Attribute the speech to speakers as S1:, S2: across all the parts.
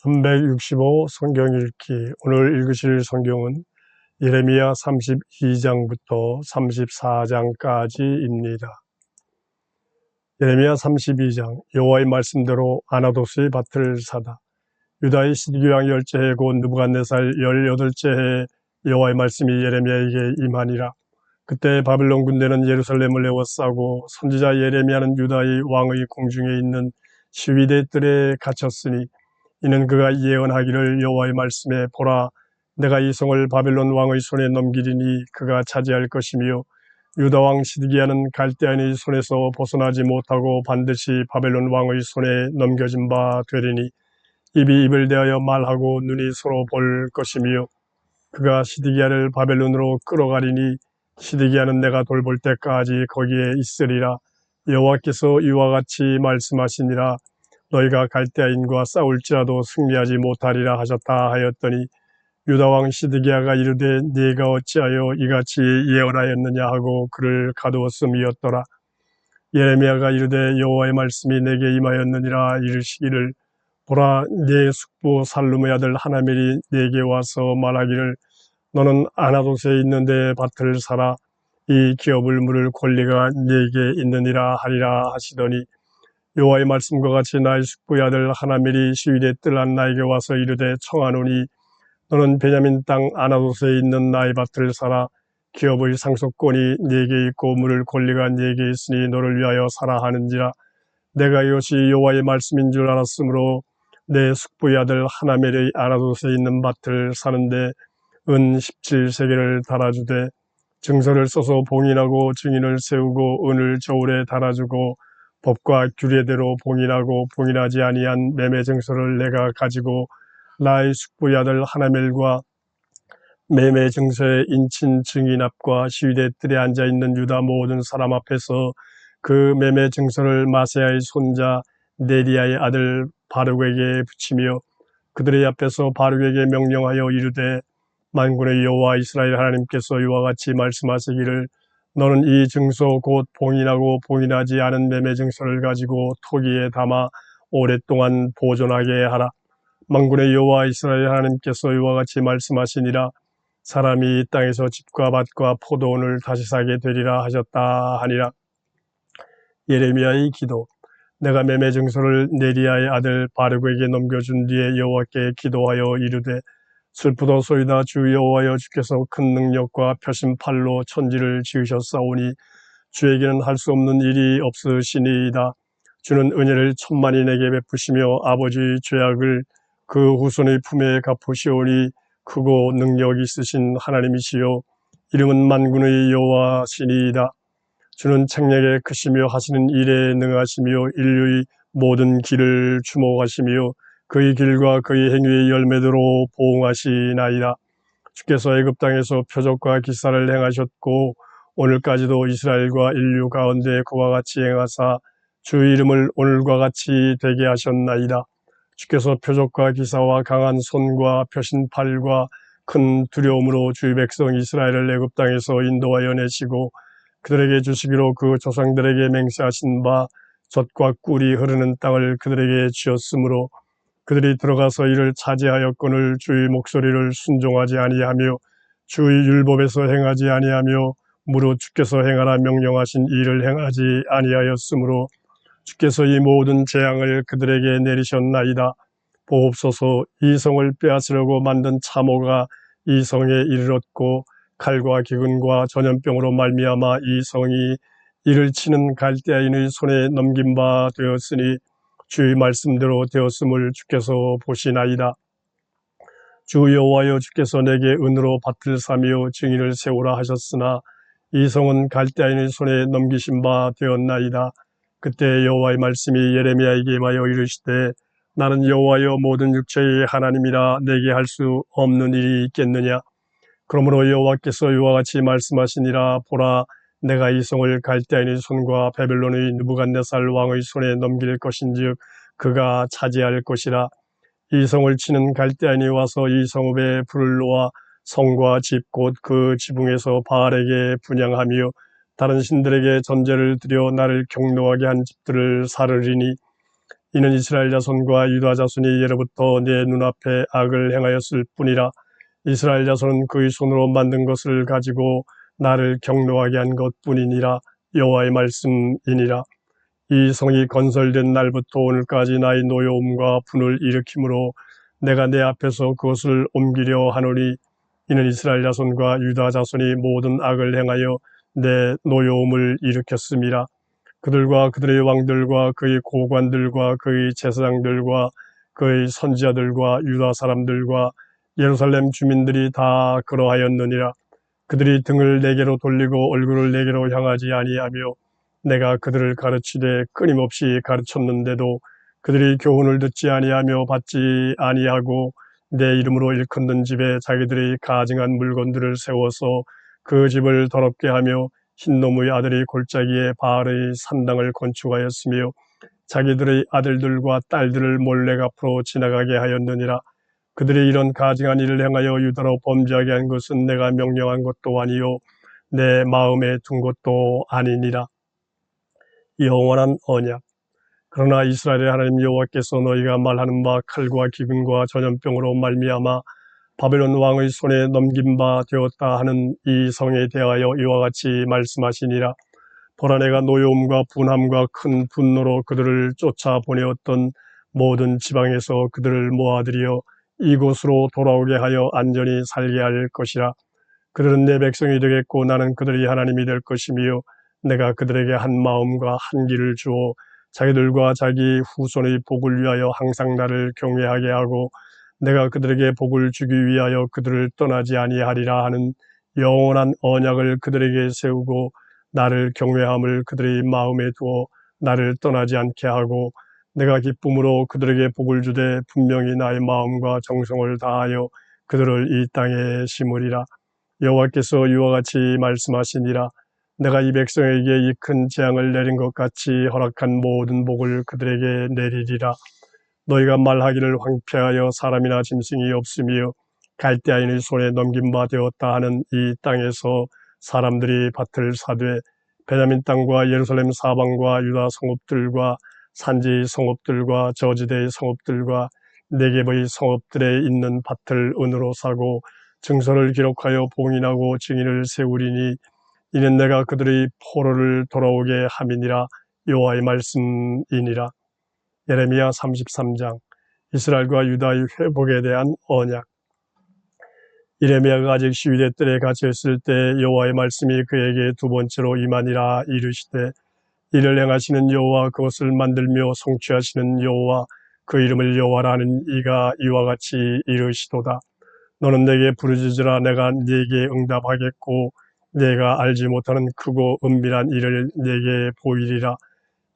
S1: 365 성경 읽기 오늘 읽으실 성경은 예레미야 32장부터 34장까지입니다. 예레미야 32장 여호와의 말씀대로 아나도스의 밭을 사다. 유다의 시드기왕 열째 해곧 누부갓네살 열여덟째 해 여호와의 말씀이 예레미야에게 임하니라. 그때 바빌론 군대는 예루살렘을 에워싸고 선지자 예레미야는 유다의 왕의 궁중에 있는 시위대 뜰에 갇혔으니 이는 그가 예언하기를 여호와의 말씀에 보라 내가 이 성을 바벨론 왕의 손에 넘기리니 그가 차지할 것이며 유다 왕 시드기야는 갈대아인의 손에서 벗어나지 못하고 반드시 바벨론 왕의 손에 넘겨진 바 되리니 입이 입을 대하여 말하고 눈이 서로 볼 것이며 그가 시드기야를 바벨론으로 끌어가리니 시드기야는 내가 돌볼 때까지 거기에 있으리라. 여호와께서 이와 같이 말씀하시니라 너희가 갈대아인과 싸울지라도 승리하지 못하리라 하셨다 하였더니 유다왕 시드기야가 이르되 네가 어찌하여 이같이 예언하였느냐 하고 그를 가두었음이었더라. 예레미야가 이르되 여호와의 말씀이 내게 임하였느니라 이르시기를 보라 네 숙부 살룸의 아들 하나멜이 내게 와서 말하기를 너는 아나도스에 있는데 밭을 사라 이 기업을 물을 권리가 네게 있느니라 하리라 하시더니 여호와의 말씀과 같이 나의 숙부의 아들 하나멜이 시위대 뜰한 나에게 와서 이르되 청하노니 너는 베냐민 땅 아나도스에 있는 나의 밭을 사라. 기업의 상속권이 네게 있고 물을 권리가 네게 있으니 너를 위하여 사라 하는지라. 내가 이것이 여호와의 말씀인 줄 알았으므로 내 숙부의 아들 하나멜의 아나도스에 있는 밭을 사는데 은 17세계를 달아주되 증서를 써서 봉인하고 증인을 세우고 은을 저울에 달아주고 법과 규례대로 봉인하고 봉인하지 아니한 매매 증서를 내가 가지고 나의 숙부의 아들 하나멜과 매매 증서의 인친 증인 앞과 시위대 뜰에 앉아 있는 유다 모든 사람 앞에서 그 매매 증서를 마세아의 손자 네리아의 아들 바룩에게 붙이며 그들의 앞에서 바룩에게 명령하여 이르되 만군의 여호와 이스라엘 하나님께서 이와 같이 말씀하시기를 너는 이 증서 곧 봉인하고 봉인하지 않은 매매 증서를 가지고 토기에 담아 오랫동안 보존하게 하라. 망군의 여호와 이스라엘 하나님께서 이와 같이 말씀하시니라. 사람이 이 땅에서 집과 밭과 포도원을 다시 사게 되리라 하셨다 하니라. 예레미야의 기도 내가 매매 증서를 네리아의 아들 바르고에게 넘겨준 뒤에 여호와께 기도하여 이르되 슬프도소이다 주 여호와여 주께서 큰 능력과 표심팔로 천지를 지으셨사오니 주에게는 할 수 없는 일이 없으시니이다. 주는 은혜를 천만인에게 베푸시며 아버지 죄악을 그 후손의 품에 갚으시오니 크고 능력 있으신 하나님이시요 이름은 만군의 여호와시니이다. 주는 책략에 크시며 하시는 일에 능하시며 인류의 모든 길을 주목하시며 그의 길과 그의 행위의 열매대로 보응하시나이다. 주께서 애굽 땅에서 표적과 기사를 행하셨고 오늘까지도 이스라엘과 인류 가운데 그와 같이 행하사 주 이름을 오늘과 같이 되게 하셨나이다. 주께서 표적과 기사와 강한 손과 표신 팔과 큰 두려움으로 주의 백성 이스라엘을 애굽 땅에서 인도하여 내시고 그들에게 주시기로 그 조상들에게 맹세하신 바 젖과 꿀이 흐르는 땅을 그들에게 주었으므로 그들이 들어가서 이를 차지하였건을 주의 목소리를 순종하지 아니하며 주의 율법에서 행하지 아니하며 무릇 주께서 행하라 명령하신 일을 행하지 아니하였으므로 주께서 이 모든 재앙을 그들에게 내리셨나이다. 보옵소서 이 성을 빼앗으려고 만든 참호가 이 성에 이르렀고 칼과 기근과 전염병으로 말미암아 이 성이 이를 치는 갈대아인의 손에 넘긴 바 되었으니 주의 말씀대로 되었음을 주께서 보시나이다. 주 여호와여 주께서 내게 은으로 밭을 사며 증인을 세우라 하셨으나 이 성은 갈대아인의 손에 넘기신 바 되었나이다. 그때 여호와의 말씀이 예레미야에게 임하여 이르시되 나는 여호와여 모든 육체의 하나님이라 내게 할 수 없는 일이 있겠느냐. 그러므로 여호와께서 이와 같이 말씀하시니라 보라 내가 이 성을 갈대아인의 손과 베벨론의 누부갓네살 왕의 손에 넘길 것인즉 그가 차지할 것이라. 이 성을 치는 갈대아인이 와서 이 성읍에 불을 놓아 성과 집 곧 그 지붕에서 바알에게 분양하며 다른 신들에게 전제를 드려 나를 경노하게 한 집들을 사르리니. 이는 이스라엘 자손과 유다 자손이 예로부터 내 눈앞에 악을 행하였을 뿐이라. 이스라엘 자손은 그의 손으로 만든 것을 가지고 나를 경노하게 한 것뿐이니라 여호와의 말씀이니라. 이 성이 건설된 날부터 오늘까지 나의 노여움과 분을 일으키므로 내가 내 앞에서 그것을 옮기려 하노니 이는 이스라엘 자손과 유다 자손이 모든 악을 행하여 내 노여움을 일으켰음이라. 그들과 그들의 왕들과 그의 고관들과 그의 제사장들과 그의 선지자들과 유다 사람들과 예루살렘 주민들이 다 그러하였느니라 그들이 등을 내게로 돌리고 얼굴을 내게로 향하지 아니하며 내가 그들을 가르치되 끊임없이 가르쳤는데도 그들이 교훈을 듣지 아니하며 받지 아니하고 내 이름으로 일컫는 집에 자기들의 가증한 물건들을 세워서 그 집을 더럽게 하며 흰놈의 아들이 골짜기에 바알의 산당을 건축하였으며 자기들의 아들들과 딸들을 몰래 앞으로 지나가게 하였느니라 그들이 이런 가증한 일을 행하여 유다로 범죄하게 한 것은 내가 명령한 것도 아니요 내 마음에 둔 것도 아니니라. 영원한 언약. 그러나 이스라엘의 하나님 여호와께서 너희가 말하는 바 칼과 기근과 전염병으로 말미암아 바벨론 왕의 손에 넘긴 바 되었다 하는 이 성에 대하여 이와 같이 말씀하시니라. 보라 내가 노여움과 분함과 큰 분노로 그들을 쫓아 보내었던 모든 지방에서 그들을 모아들여 이곳으로 돌아오게 하여 안전히 살게 할 것이라. 그들은 내 백성이 되겠고 나는 그들이 하나님이 될 것이며 내가 그들에게 한 마음과 한 길을 주어 자기들과 자기 후손의 복을 위하여 항상 나를 경외하게 하고 내가 그들에게 복을 주기 위하여 그들을 떠나지 아니하리라 하는 영원한 언약을 그들에게 세우고 나를 경외함을 그들의 마음에 두어 나를 떠나지 않게 하고 내가 기쁨으로 그들에게 복을 주되 분명히 나의 마음과 정성을 다하여 그들을 이 땅에 심으리라. 여호와께서 이와 같이 말씀하시니라. 내가 이 백성에게 이 큰 재앙을 내린 것 같이 허락한 모든 복을 그들에게 내리리라. 너희가 말하기를 황폐하여 사람이나 짐승이 없으며 갈대아인의 손에 넘긴 바 되었다 하는 이 땅에서 사람들이 밭을 사되 베냐민 땅과 예루살렘 사방과 유다 성읍들과 산지 성읍들과 저지대의 성읍들과 네겝의 성읍들에 있는 밭을 은으로 사고 증서를 기록하여 봉인하고 증인을 세우리니 이는 내가 그들의 포로를 돌아오게 함이니라 여호와의 말씀이니라. 예레미야 33장 이스라엘과 유다의 회복에 대한 언약 이레미야가 아직 시위대 뜰에 갇혀 있을 때 여호와의 말씀이 그에게 두 번째로 임하니라 이르시되 이를 행하시는 여호와 그것을 만들며 성취하시는 여호와 그 이름을 여호와라는 이가 이와 같이 이르시도다. 너는 내게 부르짖으라. 내가 네게 응답하겠고 내가 알지 못하는 크고 은밀한 일을 내게 보이리라.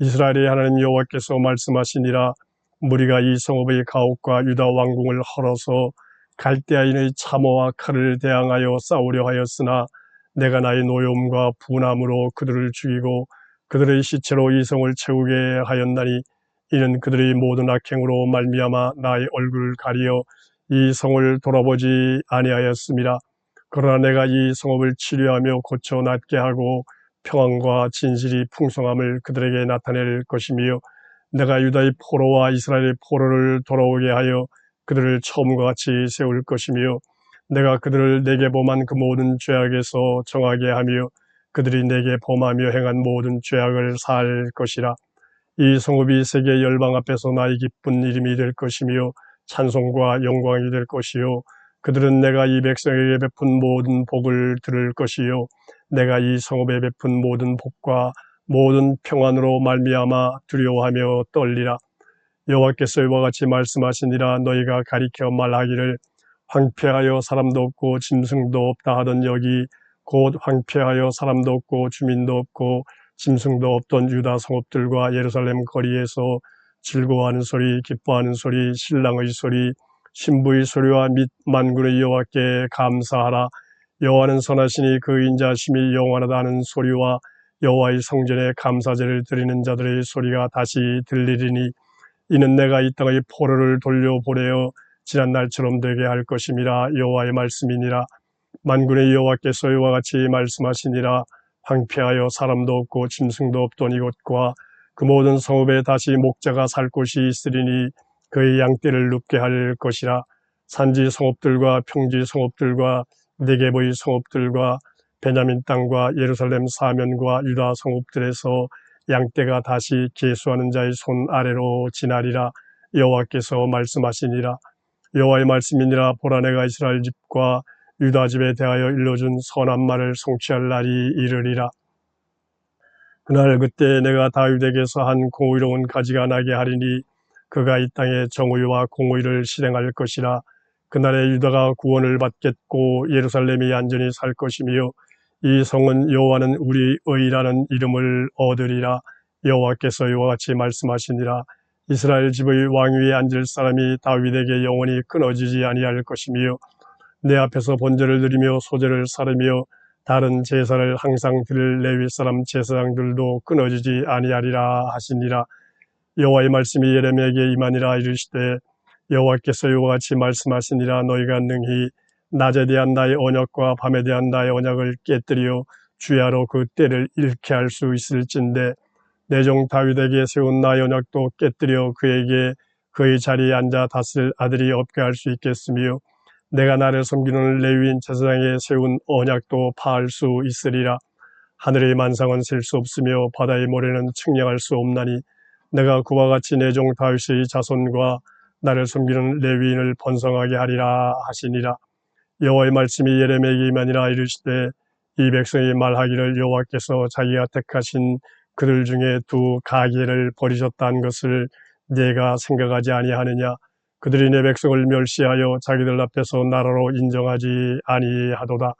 S1: 이스라엘의 하나님 여호와께서 말씀하시니라. 무리가 이 성읍의 가옥과 유다 왕궁을 헐어서 갈대아인의 참호와 칼을 대항하여 싸우려 하였으나 내가 나의 노여움과 분함으로 그들을 죽이고 그들의 시체로 이 성을 채우게 하였나니 이는 그들의 모든 악행으로 말미암아 나의 얼굴을 가리어 이 성을 돌아보지 아니하였습니다. 그러나 내가 이 성읍을 치료하며 고쳐 낫게 하고 평안과 진실이 풍성함을 그들에게 나타낼 것이며 내가 유다의 포로와 이스라엘의 포로를 돌아오게 하여 그들을 처음과 같이 세울 것이며 내가 그들을 내게 범한 그 모든 죄악에서 정하게 하며 그들이 내게 범하며 행한 모든 죄악을 살 것이라. 이 성읍이 세계 열방 앞에서 나의 기쁜 이름이 될 것이며 찬송과 영광이 될 것이요. 그들은 내가 이 백성에게 베푼 모든 복을 들을 것이요. 내가 이 성읍에 베푼 모든 복과 모든 평안으로 말미암아 두려워하며 떨리라. 여호와께서 이와 같이 말씀하시니라. 너희가 가리켜 말하기를 황폐하여 사람도 없고 짐승도 없다 하던 여기 곧 황폐하여 사람도 없고 주민도 없고 짐승도 없던 유다 성읍들과 예루살렘 거리에서 즐거워하는 소리 기뻐하는 소리 신랑의 소리 신부의 소리와 및 만군의 여호와께 감사하라. 여호와는 선하시니 그 인자심이 영원하다는 소리와 여호와의 성전에 감사제를 드리는 자들의 소리가 다시 들리리니 이는 내가 이 땅의 포로를 돌려보내어 지난 날처럼 되게 할 것임이라 여호와의 말씀이니라 만군의 여호와께서 이와 같이 말씀하시니라. 황폐하여 사람도 없고 짐승도 없던 이곳과 그 모든 성읍에 다시 목자가 살 곳이 있으리니 그의 양떼를 눕게 할 것이라. 산지 성읍들과 평지 성읍들과 네게보의 성읍들과 베냐민 땅과 예루살렘 사면과 유다 성읍들에서 양떼가 다시 계수하는 자의 손 아래로 지나리라. 여호와께서 말씀하시니라. 여호와의 말씀이니라. 보라 내가 이스라엘 집과 유다 집에 대하여 일러준 선한 말을 성취할 날이 이르리라. 그날 그때 내가 다윗에게서 한 공의로운 가지가 나게 하리니 그가 이 땅에 정의와 공의를 실행할 것이라. 그날에 유다가 구원을 받겠고 예루살렘이 안전히 살 것이며 이 성은 여호와는 우리 의라는 이름을 얻으리라. 여호와께서 이와 같이 말씀하시니라. 이스라엘 집의 왕위에 앉을 사람이 다윗에게 영원히 끊어지지 아니할 것이며 내 앞에서 번제를 드리며 소제를 사르며 다른 제사를 항상 드릴 레위 사람 제사장들도 끊어지지 아니하리라 하시니라. 여호와의 말씀이 예레미야에게 임하니라 이르시되 여호와께서 이와 같이 말씀하시니라. 너희가 능히 낮에 대한 나의 언약과 밤에 대한 나의 언약을 깨뜨려 주야로 그 때를 잃게 할 수 있을진데 내 종 다윗에게 세운 나의 언약도 깨뜨려 그에게 그의 자리에 앉아 다스릴 아들이 없게 할 수 있겠으며 내가 나를 섬기는 레위인 제사장에 세운 언약도 파할 수 있으리라. 하늘의 만상은 셀 수 없으며 바다의 모래는 측량할 수 없나니 내가 그와 같이 내 종 다윗의 자손과 나를 섬기는 레위인을 번성하게 하리라 하시니라. 여호와의 말씀이 예레미야에게 임하니라 이르시되 이 백성이 말하기를 여호와께서 자기가 택하신 그들 중에 두 가게를 버리셨다는 것을 네가 생각하지 아니하느냐 그들이 내 백성을 멸시하여 자기들 앞에서 나라로 인정하지 아니하도다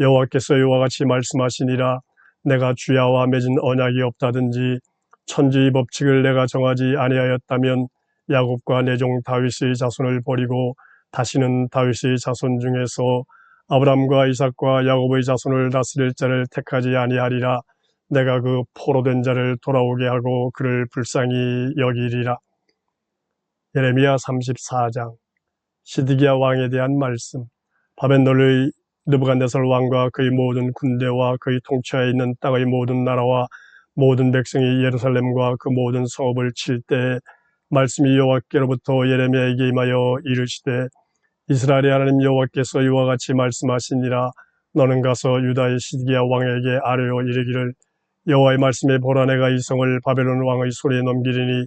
S1: 여호와께서 이와 같이 말씀하시니라 내가 주야와 맺은 언약이 없다든지 천지의 법칙을 내가 정하지 아니하였다면 야곱과 내 종 다윗의 자손을 버리고 다시는 다윗의 자손 중에서 아브람과 이삭과 야곱의 자손을 다스릴 자를 택하지 아니하리라. 내가 그 포로된 자를 돌아오게 하고 그를 불쌍히 여기리라. 예레미야 34장. 시드기야 왕에 대한 말씀. 바벤놀의 느부갓네살 왕과 그의 모든 군대와 그의 통치하에 있는 땅의 모든 나라와 모든 백성이 예루살렘과 그 모든 성읍을 칠 때 말씀이 여호와께로부터 예레미야에게 임하여 이르시되 이스라엘의 하나님 여호와께서 이와 같이 말씀하시니라. 너는 가서 유다의 시드기야 왕에게 아뢰어 이르기를 여호와의 말씀에 보라 내가 이 성을 바벨론 왕의 손에 넘기리니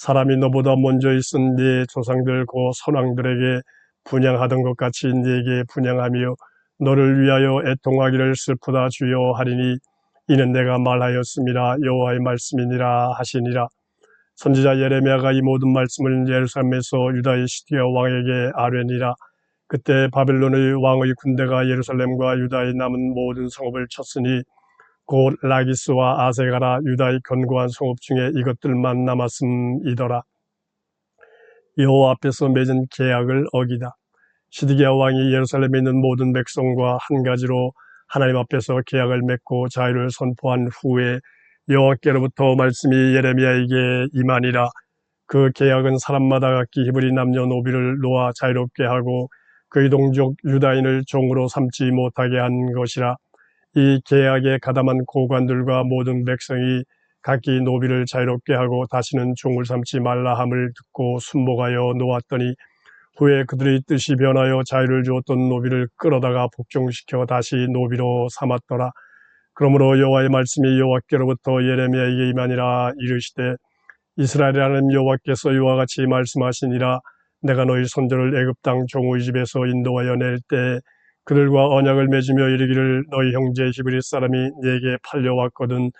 S1: 사람이 너보다 먼저 있은 네 조상들 고 선왕들에게 분양하던 것 같이 네게 분양하며 너를 위하여 애통하기를 슬프다 주여 하리니 이는 내가 말하였습니다. 여호와의 말씀이니라 하시니라. 선지자 예레미야가 이 모든 말씀을 예루살렘에서 유다의 시디아 왕에게 아뢰니라. 그때 바벨론의 왕의 군대가 예루살렘과 유다의 남은 모든 성읍을 쳤으니 곧 라기스와 아세가라 유다의 견고한 성읍 중에 이것들만 남았음이더라. 여호와 앞에서 맺은 계약을 어기다. 시드기야 왕이 예루살렘에 있는 모든 백성과 한 가지로 하나님 앞에서 계약을 맺고 자유를 선포한 후에 여호와께로부터 말씀이 예레미야에게 임하니라. 그 계약은 사람마다 각기 히브리 남녀 노비를 놓아 자유롭게 하고 그의 동족 유다인을 종으로 삼지 못하게 한 것이라 이 계약에 가담한 고관들과 모든 백성이 각기 노비를 자유롭게 하고 다시는 종을 삼지 말라 함을 듣고 순복하여 놓았더니 후에 그들의 뜻이 변하여 자유를 주었던 노비를 끌어다가 복종시켜 다시 노비로 삼았더라. 그러므로 여호와의 말씀이 여호와께로부터 예레미야에게 임하니라 이르시되 이스라엘이라는 여호와께서 이와 같이 말씀하시니라 내가 너희 손자를 애굽 땅 종의 집에서 인도하여 낼 때 그들과 언약을 맺으며 이르기를 너희 형제 히브리 사람이 네게 팔려왔거든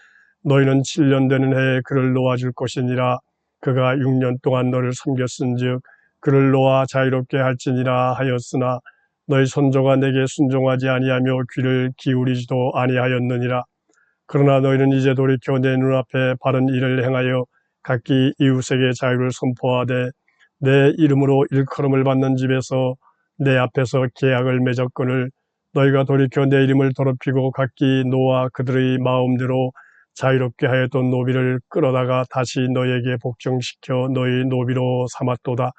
S1: 너희는 7년 되는 해에 그를 놓아줄 것이니라. 그가 6년 동안 너를 섬겼은즉 그를 놓아 자유롭게 할지니라 하였으나 너희 손조가 내게 순종하지 아니하며 귀를 기울이지도 아니하였느니라. 그러나 너희는 이제 돌이켜 내 눈앞에 바른 일을 행하여 각기 이웃에게 자유를 선포하되 내 이름으로 일컬음을 받는 집에서 내 앞에서 계약을 맺었거늘 너희가 돌이켜 내 이름을 더럽히고 각기 노아 그들의 마음대로 자유롭게 하였던 노비를 끌어다가 다시 너희에게 복종시켜 너희 노비로 삼았도다.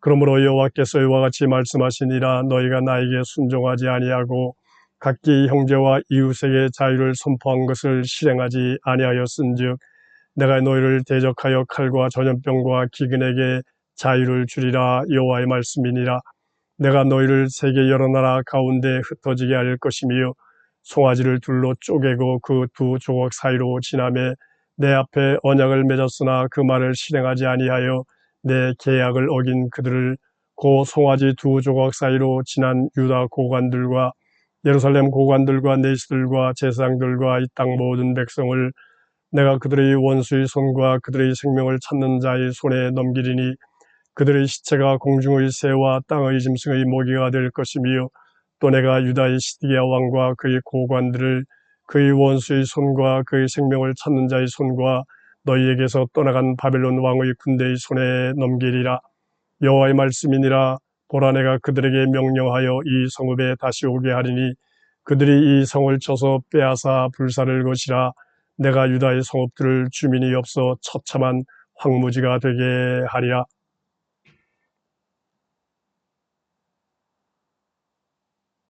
S1: 그러므로 여호와께서 이와 같이 말씀하시니라 너희가 나에게 순종하지 아니하고 각기 형제와 이웃에게 자유를 선포한 것을 실행하지 아니하였은즉 내가 너희를 대적하여 칼과 전염병과 기근에게 자유를 주리라 여호와의 말씀이니라 내가 너희를 세계 여러 나라 가운데 흩어지게 할 것이며 송아지를 둘로 쪼개고 그 두 조각 사이로 지나매 내 앞에 언약을 맺었으나 그 말을 실행하지 아니하여 내 계약을 어긴 그들을 고 송아지 두 조각 사이로 지난 유다 고관들과 예루살렘 고관들과 내시들과 제사장들과 이 땅 모든 백성을 내가 그들의 원수의 손과 그들의 생명을 찾는 자의 손에 넘기리니 그들의 시체가 공중의 새와 땅의 짐승의 모기가 될 것이며 또 내가 유다의 시디기야 왕과 그의 고관들을 그의 원수의 손과 그의 생명을 찾는 자의 손과 너희에게서 떠나간 바벨론 왕의 군대의 손에 넘기리라. 여호와의 말씀이니라. 보라 내가 그들에게 명령하여 이 성읍에 다시 오게 하리니 그들이 이 성을 쳐서 빼앗아 불사를 것이라. 내가 유다의 성읍들을 주민이 없어 처참한 황무지가 되게 하리라